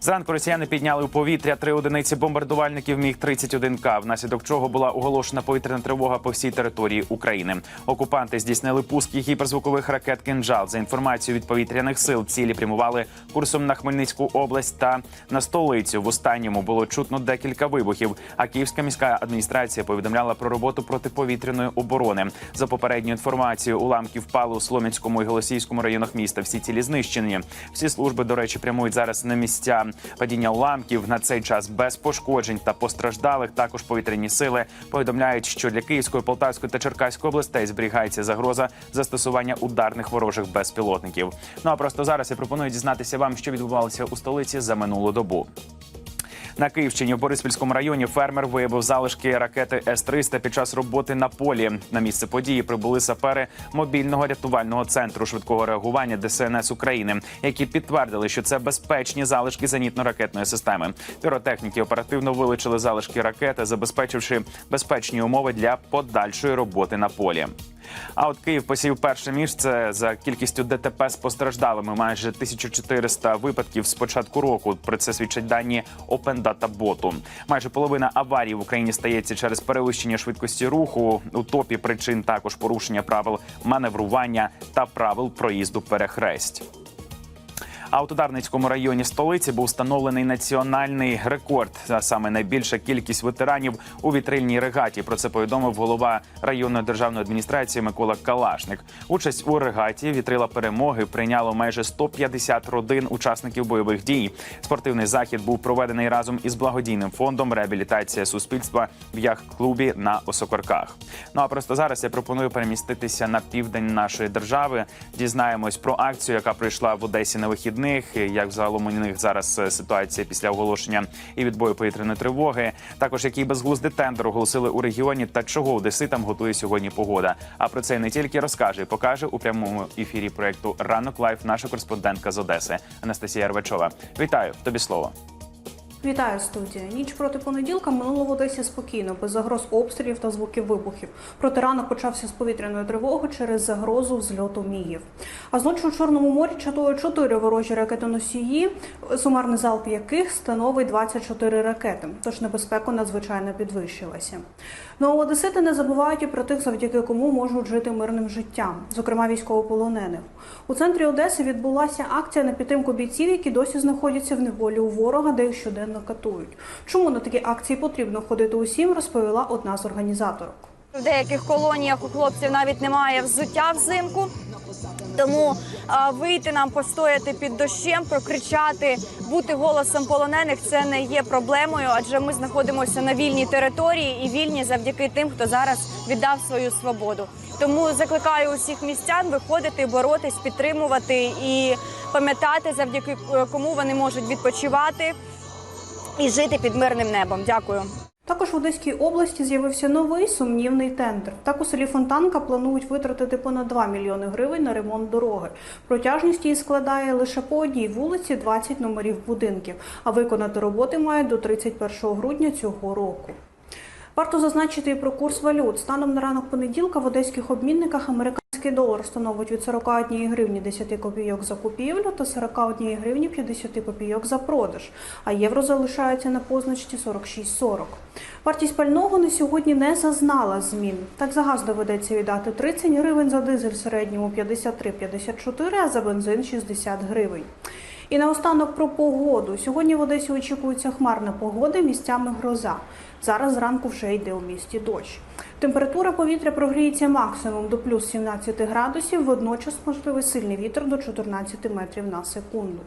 Зранку росіяни підняли у повітря три одиниці бомбардувальників міг 31 к внаслідок чого була оголошена повітряна тривога по всій території України. Окупанти здійснили пуски гіперзвукових ракет «Кинжал». За інформацією від повітряних сил, цілі прямували курсом на Хмельницьку область та на столицю. В останньому було чутно декілька вибухів. А Київська міська адміністрація повідомляла про роботу протиповітряної оборони. За попередньою інформацією, уламки впали у Слом'янському і Голосіївському районах міста. Всі цілі знищені. Всі служби, до речі, прямують зараз на місця падіння уламків. На цей час без пошкоджень та постраждалих. Також повітряні сили повідомляють, що для Київської, Полтавської та Черкаської областей зберігається загроза застосування ударних ворожих безпілотників. Ну а просто зараз я пропоную дізнатися вам, що відбувалося у столиці за минулу добу. На Київщині в Бориспільському районі фермер виявив залишки ракети С-300 під час роботи на полі. На місце події прибули сапери мобільного рятувального центру швидкого реагування ДСНС України, які підтвердили, що це безпечні залишки зенітно-ракетної системи. Піротехніки оперативно вилучили залишки ракети, забезпечивши безпечні умови для подальшої роботи на полі. А от Київ посів перше місце за кількістю ДТП з постраждалими. Майже 1400 випадків з початку року. Про це свідчать дані Open Data Bot. Майже половина аварій в Україні стається через перевищення швидкості руху. У топі причин також порушення правил маневрування та правил проїзду перехресть. А у Тударницькому районі столиці був встановлений національний рекорд, саме найбільша кількість ветеранів у вітрильній регаті. Про це повідомив голова районної державної адміністрації Микола Калашник. Участь у регаті вітрила перемоги прийняло майже 150 родин учасників бойових дій. Спортивний захід був проведений разом із благодійним фондом реабілітація суспільства в яхт-клубі на Осокорках. Ну а просто зараз я пропоную переміститися на південь нашої держави. Дізнаємось про акцію, яка пройшла в Одесі на вихідних. Як загалом у них зараз е, ситуація після оголошення і відбою повітряної тривоги. Також який безглуздий тендер оголосили у регіоні та чого одеситам готує сьогодні погода. А про це не тільки розкаже, покаже у прямому ефірі проекту Ранок Лайф наша кореспондентка з Одеси Анастасія Рвачова. Вітаю тобі слово. Вітаю студія. Ніч проти понеділка минуло в Одесі спокійно, без загроз обстрілів та звуків вибухів. Проти ранок почався з повітряної тривоги через загрозу взльоту міїв. А зночі у Чорному морі чатують чотири ворожі ракетоносії, сумарний залп яких становить 24 ракети. Тож небезпека надзвичайно підвищилася. Ну а одесити не забувають і про тих, завдяки кому можуть жити мирним життям, зокрема військовополонених. У центрі Одеси відбулася акція на підтримку бійців, які досі знаходяться в неволі у ворога, де їх щоденно катують. Чому на такі акції потрібно ходити усім, розповіла одна з організаторок. В деяких колоніях у хлопців навіть немає взуття взимку. Тому а, вийти нам постояти під дощем, прокричати, бути голосом полонених це не є проблемою, адже ми знаходимося на вільній території і вільні завдяки тим, хто зараз віддав свою свободу. Тому закликаю усіх містян виходити, боротись, підтримувати і пам'ятати, завдяки е, кому вони можуть відпочивати і жити під мирним небом. Дякую. Також в Одеській області з'явився новий сумнівний тендер. Так у селі Фонтанка планують витратити понад 2 мільйони гривень на ремонт дороги. Протяжність її складає лише по одній вулиці 20 номерів будинків, а виконати роботи мають до 31 грудня цього року. Варто зазначити і про курс валют. Станом на ранок понеділка в одеських обмінниках американський долар становить від 41 гривні 10 копійок за купівлю та 41 гривні 50 копійок за продаж, а євро залишається на позначці 46,40. Вартість пального на сьогодні не зазнала змін. Так за газ доведеться віддати 30 гривень, за дизель в середньому 53-54, а за бензин 60 гривень. І наостанок про погоду. Сьогодні в Одесі очікується хмарна погода, місцями гроза. Зараз зранку вже йде у місті дощ. Температура повітря прогріється максимум до плюс 17 градусів, водночас можливий сильний вітер до 14 метрів на секунду.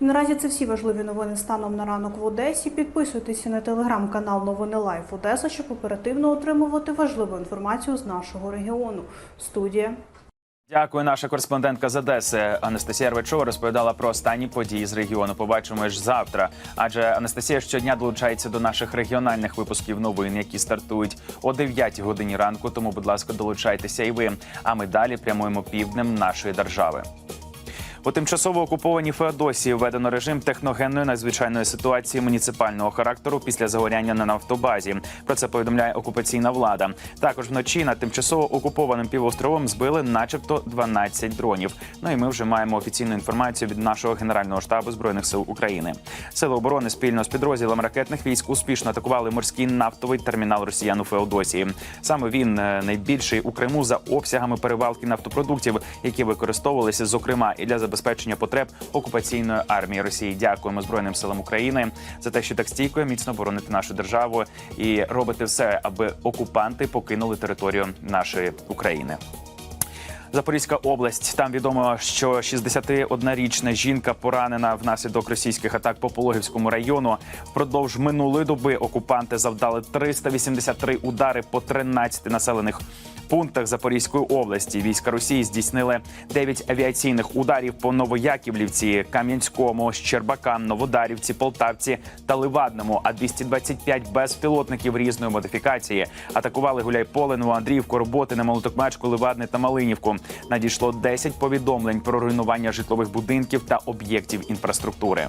І наразі це всі важливі новини станом на ранок в Одесі. Підписуйтеся на телеграм-канал Новини Лайф Одеса, щоб оперативно отримувати важливу інформацію з нашого регіону. Студія Дякую, наша кореспондентка з Одеси Анастасія Рвачова розповідала про останні події з регіону. Побачимо ж завтра. Адже Анастасія щодня долучається до наших регіональних випусків новин, які стартують о 9 годині ранку. Тому, будь ласка, долучайтеся і ви. А ми далі прямуємо півднем нашої держави. У тимчасово окупованій Феодосії введено режим техногенної надзвичайної ситуації муніципального характеру після загоряння на нафтобазі. Про це повідомляє окупаційна влада. Також вночі над тимчасово окупованим півостровом збили, начебто, 12 дронів. Ну і ми вже маємо офіційну інформацію від нашого генерального штабу збройних сил України. Сили оборони спільно з підрозділом ракетних військ успішно атакували морський нафтовий термінал росіян у Феодосії. Саме він е, найбільший у Криму за обсягами перевалки нафтопродуктів, які використовувалися, зокрема, і для забезпечення потреб окупаційної армії Росії. Дякуємо Збройним силам України за те, що так стійко і міцно бороните нашу державу і робите все, аби окупанти покинули територію нашої України. Запорізька область. Там відомо, що 61-річна жінка поранена внаслідок російських атак по Пологівському району. Впродовж минулої доби окупанти завдали 383 удари по 13 населених пунктах Запорізької області. Війська Росії здійснили 9 авіаційних ударів по Новояківлівці, Кам'янському, Щербакам, Новодарівці, Полтавці та Ливадному. А 225 безпілотників різної модифікації атакували Гуляйполе, Новоандріївку, Роботине, Молотокмачку, Ливадне та Малинівку. Надійшло 10 повідомлень про руйнування житлових будинків та об'єктів інфраструктури.